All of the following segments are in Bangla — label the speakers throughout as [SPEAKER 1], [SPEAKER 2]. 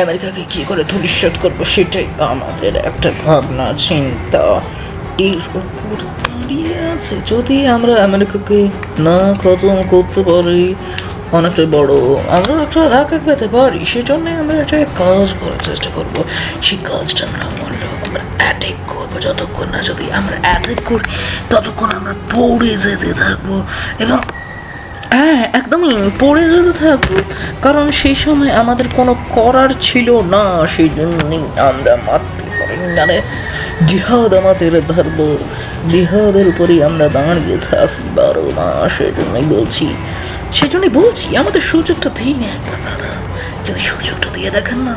[SPEAKER 1] আমেরিকাকে কি করে ধূলিসাৎ করব সেটাই আমাদের একটা ভাবনা, চিন্তা। এর উপর দাঁড়িয়ে আছে, যদি আমরা আমেরিকাকে না খতম করতে পারি অনেকটা বড়। আমরা একটা ধাক্কা পেতে পারি, সেজন্য আমরা একটা কাজ করার চেষ্টা করব। সেই কাজটা না করলেও আমরা অ্যাটাক করব যতক্ষণ না যদি আমরা অ্যাটেক করি, ততক্ষণ আমরা পড়ে যেতে থাকব এবং হ্যাঁ একদমই পড়ে যেতে থাকব কারণ সেই সময় আমাদের কোনো করার ছিল না, সেই জন্যই আমরা মারতে পারিনি। মানে জিহাদ আমাদের ধর্ম, জিহাদের উপরেই আমরা দাঁড়িয়ে থাকি বারো মাস সেই জন্যই বলছি। সেই জন্যই বলছি, আমাদের সুযোগটা দিই না একবার দাদা। যদি সুযোগটা দিয়ে দেখেন না,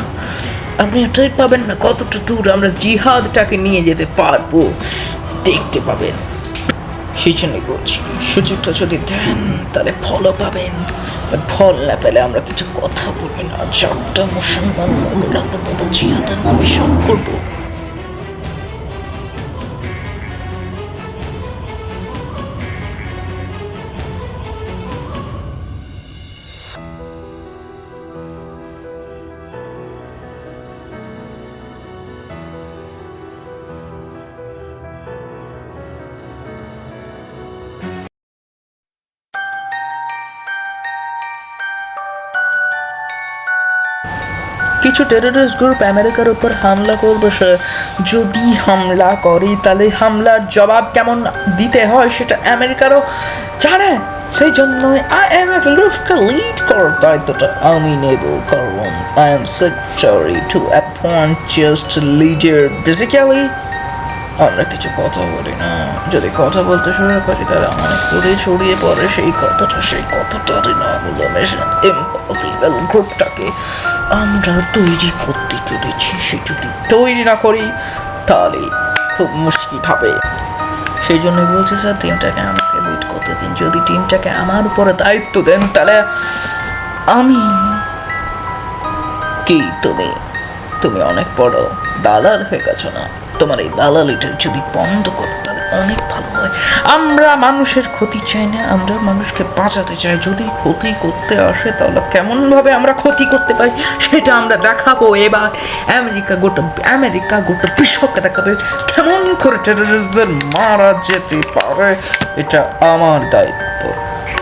[SPEAKER 1] আপনি টের পাবেন না কতটা দূর আমরা জিহাদটাকে নিয়ে যেতে পারব। দেখতে পাবেন। সেই জন্য বলছি, সুযোগটা যদি দেন, তাহলে ফলও পাবেন। ফল না পেলে আমরা কিছু কথা বলব না। চারটা মুসলমান মনে রাখব দাদা জিহাদের নামে সব করব। কিছু টেররিস্ট গ্রুপ আমেরিকার উপর হামলা করবে, সে যদি হামলা করে, তাহলে হামলার জবাব কেমন দিতে হয় সেটা আমেরিকারও জানে। সেই জন্য আই এম এ গ্রুপকে লিড করার দায়িত্বটা। আমি নেব, কারণ I am secretary to appoint just leader basically আমরা কিছু কথা বলি না। যদি কথা বলতে শুরু করি তারা অনেক দূরে ছড়িয়ে পড়ে সেই কথাটা, সেই নাম হলো ইম্পসিবল গ্রুপটাকে আমরা তৈরি করতে চলেছি। সে যদি তৈরি না করি, তাহলে খুব মুশকিল হবে। সেই জন্য বলছি, স্যার, টিমটাকে আমাকে লিড করতে দিন। যদি টিমটাকে আমার উপরে দায়িত্ব দেন, তাহলে আমি কি তুমি? তুমি অনেক বড় দালাল হয়ে গেছো না? তোমার এই দালালিটা যদি বন্ধ করো, তাহলে অনেক ভালো হয়। আমরা মানুষের ক্ষতি চাই না, আমরা মানুষকে বাঁচাতে চাই। যদি ক্ষতি করতে আসে, তাহলে কেমনভাবে আমরা ক্ষতি করতে পারি? সেটা আমরা দেখাবো এবার। আমেরিকা গোটা আমেরিকা গোটা বিশ্বকে দেখাবে। কেমন করে টেররিস্টদের মারা যেতে পারে, এটা আমার দায়িত্ব।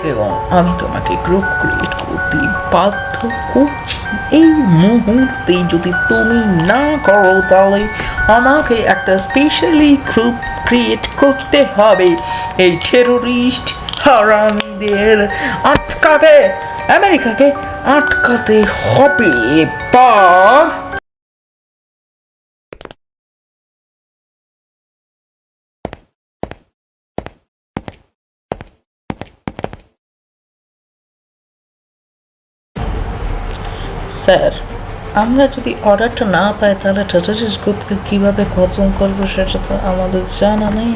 [SPEAKER 1] এবং আমি তোমাকে গ্রুপ ক্রিয়েট করতে বাধ্য করছি। এই মুহূর্তে যদি তুমি না করো, তাহলে আমাকে একটা স্পেশালি গ্রুপ ক্রিয়েট করতে হবে। এই টেরোরিস্ট হারামদের আটকাতে, আমেরিকাকে আটকাতে হবে। এবার স্যার আমরা যদি অর্ডারটা না পাই, তাহলে টেটারিস গ্রুপকে কীভাবে খতম করব সেটা তো আমাদের জানা নেই।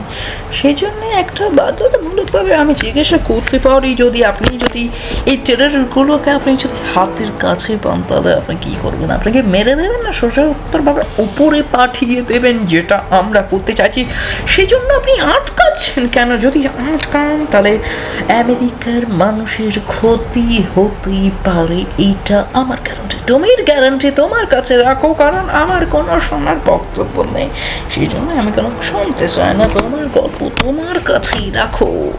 [SPEAKER 1] সেই জন্য একটা বাধ্যতামূলকভাবে আমি জিজ্ঞাসা করতে পারি, যদি আপনি যদি এই টেরারগুলোকে আপনি যদি হাতের কাছে পান, তাহলে আপনি কী করবেন? আপনাকে মেরে দেবেন না? সশক্তরভাবে উপরে পাঠিয়ে দেবেন যেটা আমরা করতে চাইছি। সেই জন্য আপনি আটকাচ্ছেন কেন? যদি আটকান, তাহলে আমেরিকার মানুষের ক্ষতি হতেই পারে। এইটা আমার গ্যারান্টি টমির গ্যারান্টি তোমার কাছে রাখো, কারণ আমার কোনো শোনার বক্তব্য নেই। সেই জন্য আমি কোনো শুনতে চাই না। তোমার গল্প তোমার কাছেই রাখো।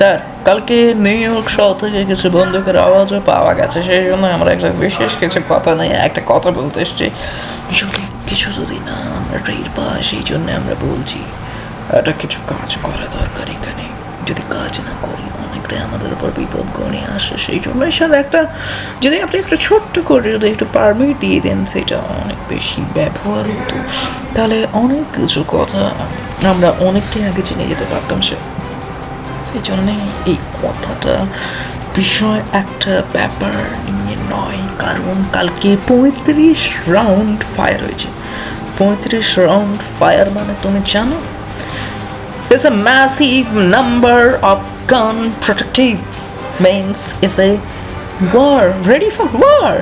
[SPEAKER 1] স্যার, কালকে নিউ ইয়র্ক শহর থেকে কিছু বন্দুকের আওয়াজও পাওয়া গেছে, সেই জন্য আমরা একটা বিশেষ কিছু কথা নেই একটা কথা বলতে এসছি। যদি, কিছু যদি না আমরা টের পাই, সেই জন্য আমরা বলছি, একটা কিছু কাজ করা দরকার এখানে। যদি কাজ না করি, অনেকটাই আমাদের উপর বিপদ গণে আসে, সেই জন্য স্যার একটা, যদি আপনি একটা ছোট্ট করে যদি একটু পারমিট দিয়ে দেন, সেটা অনেক বেশি ব্যবহার হতো। তাহলে অনেক কিছু কথা আমরা অনেকটাই আগে জেনে যেতে পারতাম, স্যার। সেই জন্যে এই কথাটা বিষয় একটা ব্যাপার নিয়ে নয়, কারণ কালকে পঁয়ত্রিশ রাউন্ড ফায়ার হয়েছে। পঁয়ত্রিশ রাউন্ড ফায়ার মানে তুমি জানো is a massive number of gun protective means is a war, ready for war.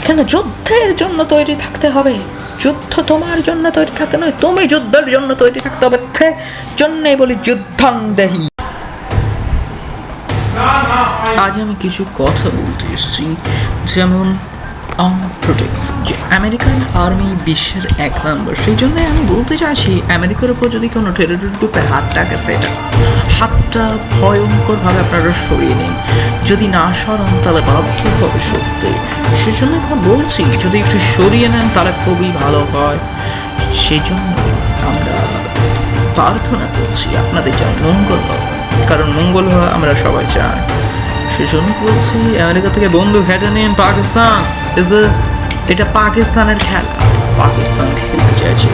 [SPEAKER 1] এখানে যুদ্ধের জন্য তৈরি থাকতে হবে। যুদ্ধ তোমার জন্য তৈরি থাকতে নয়, তুমি যুদ্ধের জন্য তৈরি থাকতে হবে। জন্যই বলি যুদ্ধাং দেহি আজ আমি কিছু কথা বলতে এসেছি, যেমন যে আমেরিকান আর্মি বিশ্বের এক নম্বর সেই জন্য আমি বলতে চাইছি আমেরিকার উপর যদি কোনো টেরিটরি গ্রুপে হাত থাকে সেটা হাতটা ভয়ঙ্করভাবে আপনারা সরিয়ে নিন। যদি না সরান, তাহলে বাধ্য হবে সত্যি। সেজন্য আমরা বলছি, যদি একটু সরিয়ে নেন, তাহলে খুবই ভালো হয়। সেই জন্য আমরা প্রার্থনা করছি, আপনাদের যেন মঙ্গল হয়। কারণ মঙ্গল হওয়া আমরা সবাই চাই। সেজন্য বলছি, আমেরিকা থেকে বন্ধু হেঁটে নিন, পাকিস্তান। ইজ এটা পাকিস্তানের খেলা। পাকিস্তান খেলতে চাইছে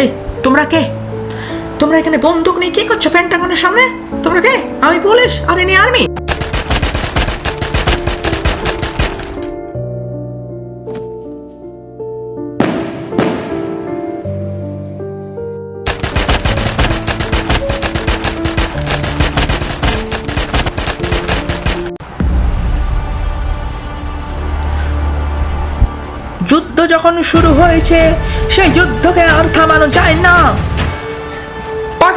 [SPEAKER 1] এই, তোমরা কে? তোমরা এখানে বন্দুক নিয়ে কি করছ প্যান্টাগনের সামনে? তোমরা কে? আমি পুলিশ আর ইনি আর্মি যুদ্ধ যখন শুরু হয়েছে, সেই যুদ্ধকে আর থামানো যায় না।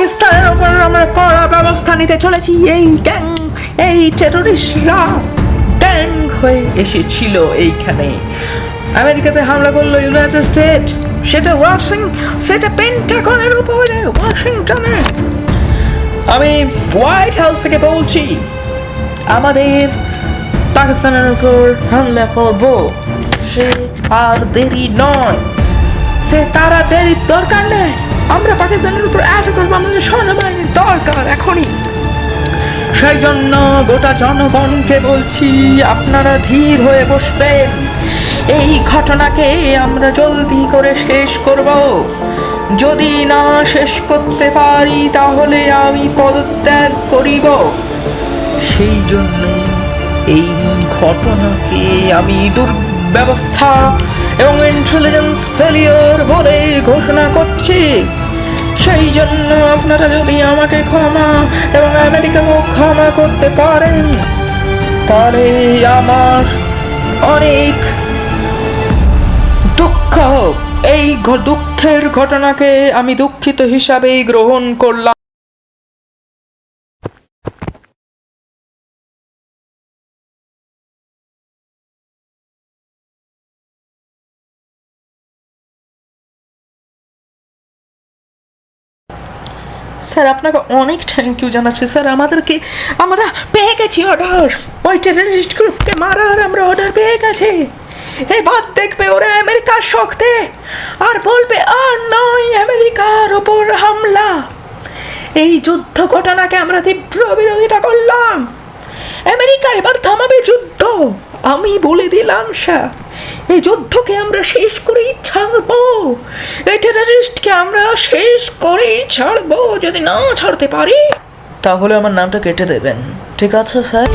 [SPEAKER 1] পাকিস্তানের ওপর আমরা কড়া ব্যবস্থা নিতে চলেছি। এই গ্যাং এই টেরোরিস্টরা গ্যাং হয়ে এসেছিল এইখানে। আমেরিকাতে হামলা করল ইউনাইটেড স্টেট সেটা ওয়াশিং সেটা পেন্টাগনের উপরে ওয়াশিংটনে আমি হোয়াইট হাউস থেকে বলছি, আমাদের পাকিস্তানের উপর হামলা করব। সে আর দেরি নয়। সে তারা দেরির দরকার নেই। আমরা পাকিস্তানের উপর অ্যাটাক করব, আমাদের সৈন্যবাহিনীর দরকার এখনই। সেই জন্য গোটা জনগণকে বলছি, আপনারা ধীর হয়ে বসবেন। এই ঘটনাকে আমরা জলদি করে শেষ করব। যদি না শেষ করতে পারি, তাহলে আমি পদত্যাগ করিব। সেই জন্য এই ঘটনাকে আমি দুর্ব্যবস্থা এবং ইন্টেলিজেন্স ফেলিওর বলে ঘোষণা করছি। সেই জন্য আপনারা যদি আমাকে ক্ষমা এবং আমেরিকাকেও ক্ষমা করতে পারেন, তাহলে আমার অনেক দুঃখ এই দুঃখের ঘটনাকে আমি দুঃখিত হিসাবেই গ্রহণ করলাম। স্যার, আপনাকে অনেক থ্যাংক ইউ জানাচ্ছি। স্যার, আমাদেরকে, আমরা পেয়ে গেছি অর্ডার ওই টেররিস্ট গ্রুপকে মারার আমরা অর্ডার পেয়ে গেছি। এবার দেখবে ওরা আমেরিকার শক্তে। আর বলবে, আর নয়, আমেরিকার ওপর হামলা। এই যুদ্ধ ঘটনাকে আমরা তীব্র বিরোধিতা করলাম। আমেরিকা এবার থামাবে যুদ্ধ। আমি বলে দিলাম, স্যার। এই যুদ্ধকে আমরা শেষ করেই ছাড়ব। এই টেরারিস্টকে আমরা শেষ করেই ছাড়ব, যদি না ছাড়তে পারি, তাহলে আমার নামটা কেটে দেবেন। ঠিক আছে, স্যার?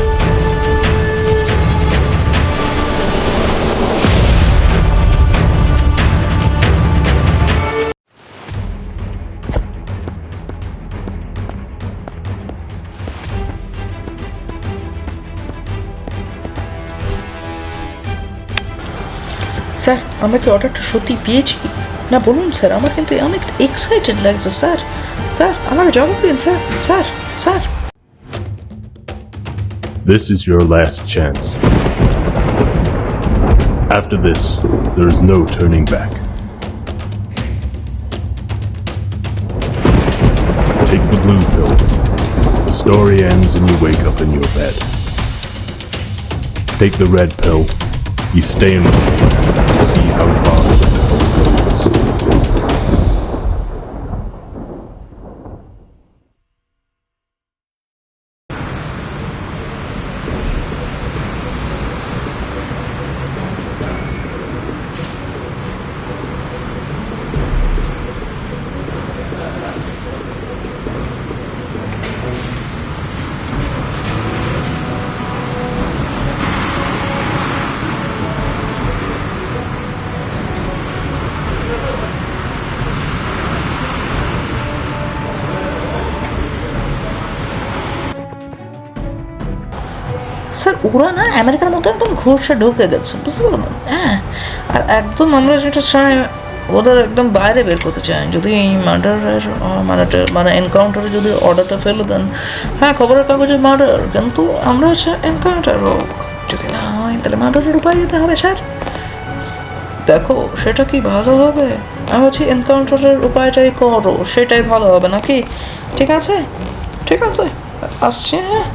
[SPEAKER 1] স্যার আমরা কি অর্ডারটা সত্যি পেয়েছি না বলুন স্যার আমার কিন্তু অনেক এক্সাইটেড লাগছে স্যার স্যার আমাকে জবাব দিন sir sir sir
[SPEAKER 2] This is your last chance. After this, there is no turning back. Take the blue pill. The story ends and you wake up in your bed. Take the red pill. You stay in. the see how far
[SPEAKER 1] sir, ওরা না আমেরিকার মতো একদম ঘুরছে ঢুকে গেছে, বুঝতে পারলেন? হ্যাঁ আর একদম আমরা যেটা চাই, ওদের একদম বাইরে বের করতে চাই। যদি এই মার্ডারের মানে মানে এনকাউন্টারে যদি অর্ডারটা ফেলে দেন হ্যাঁ খবরের কাগজে মার্ডার কিন্তু আমরা হচ্ছে এনকাউন্টার হোক যদি না হয়, তাহলে মার্ডারের উপায় যেতে হবে, স্যার। দেখো, সেটা কি ভালো হবে? আমি বলছি এনকাউন্টারের উপায়টাই করো সেটাই ভালো হবে নাকি? ঠিক আছে? ঠিক আছে, আসছি হ্যাঁ।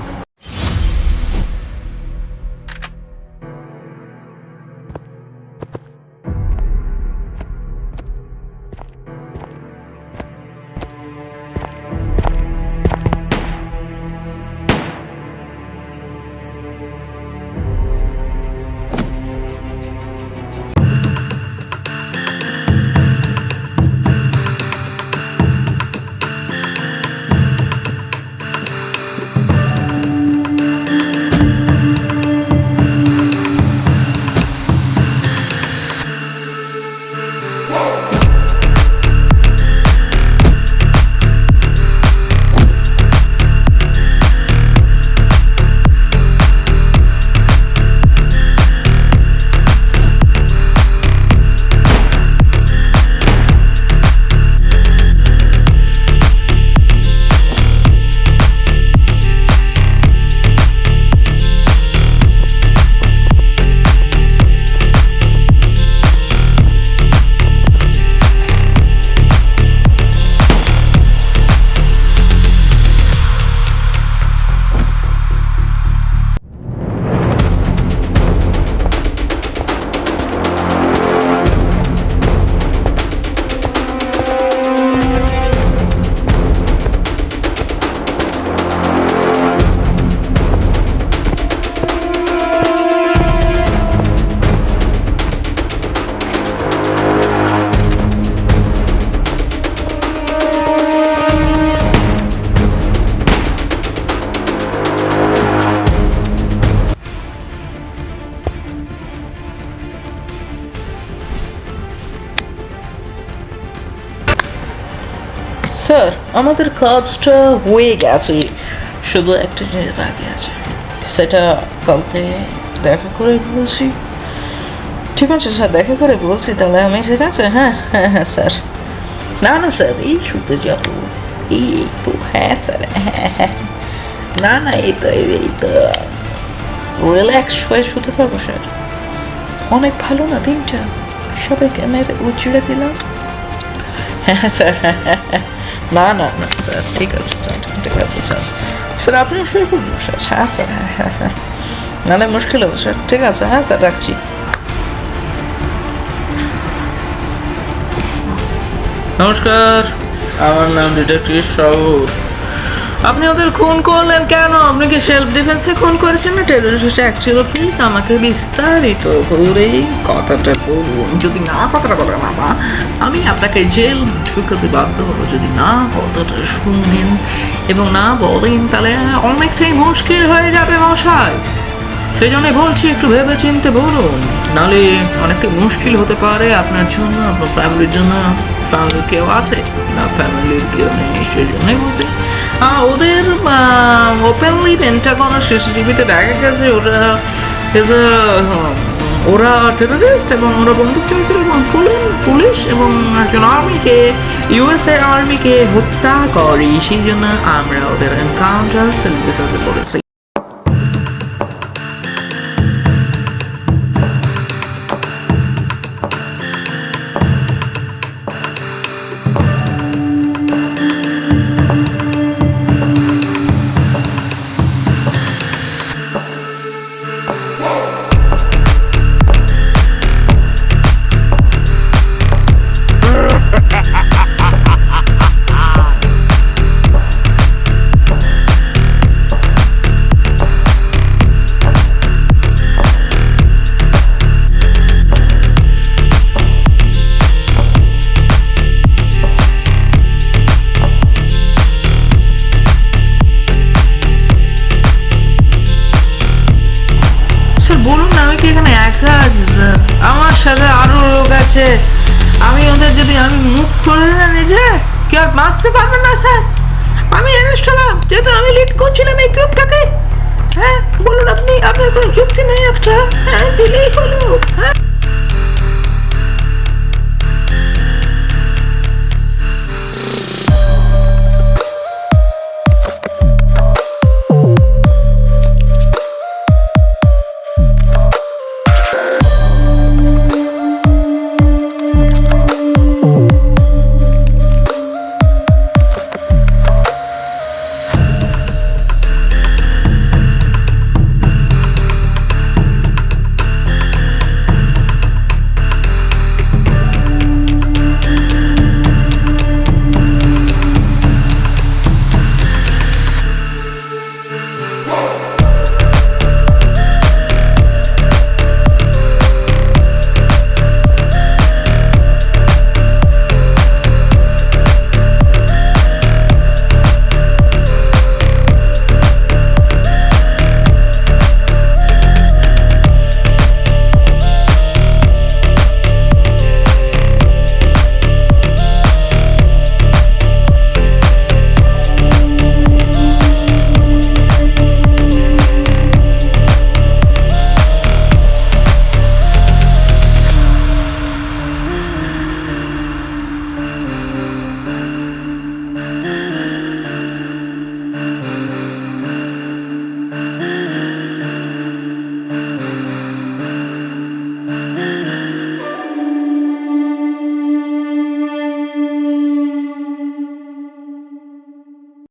[SPEAKER 1] আমাদের কাজটা হয়ে গেছে। শুধু একটা জিনিস বাকি আছে। সেটা কালকে দেখা করে বলছি। ঠিক আছে স্যার, দেখা করে বলছি, তাহলে আমি ঠিক আছে? হ্যাঁ হ্যাঁ হ্যাঁ স্যার। না না, স্যার, এই শুতে যাব। এই তো হ্যাঁ স্যার হ্যাঁ হ্যাঁ না না, এই তো এই তো। রিল্যাক্স হয়ে শুতে পারব, স্যার। অনেক ভালো না দিনটা? সবাইকে মেরে উচিড়ে দিলাম। হ্যাঁ স্যার হ্যাঁ হ্যাঁ হ্যাঁ। না না। না স্যার ঠিক আছে স্যার ঠিক আছে স্যার। স্যার আপনি শুয়ে পড়ুন স্যার। হ্যাঁ স্যার হ্যাঁ হ্যাঁ হ্যাঁ। নাহলে মুশকিল হবে স্যার। ঠিক আছে হ্যাঁ স্যার রাখছি। নমস্কার। আমার নাম ডিটেকটিভ সাউর। আপনি ওদের খুন করলেন কেন? আপনি কি সেলফ ডিফেন্সে খুন করেছেন? না টেরোরিস্ট অ্যাকচুয়ালি প্লিজ আমাকে বিস্তারিত করে কথাটা বলুন। যদি না, কথাটা বলেন বাবা, আমি আপনাকে জেল ঢুকাতে বাধ্য হব। যদি না, কথাটা শুনেন এবং না বলেন, তাহলে অনেকটাই মুশকিল হয়ে যাবে মশাই। সেই জন্য বলছি, একটু ভেবে চিনতে বলুন। নালে অনেকটা মুশকিল হতে পারে আপনার জন্য, আপনার ফ্যামিলির জন্য। ফ্যামিলির কেউ আছে? না ফ্যামিলির কেউ নেই সেই জন্যই বলছি। ওদের ওপেনলি পেন্টাগনের সিসিটিভিতে দেখা গেছে ওরা এজ a, um, ওরা টেররিস্ট এবং ওরা বন্দুক চালিয়েছিল এবং পুলিশ পুলিশ এবং একজন আর্মিকে ইউএসএ আর্মিকে হত্যা করে। সেই জন্য আমরা ওদের এনকাউন্টার সেলিব্রেশন করেছি আপনার কোনো যুক্তি নেই একটা? হ্যাঁ দিলেই হলো। হ্যাঁ।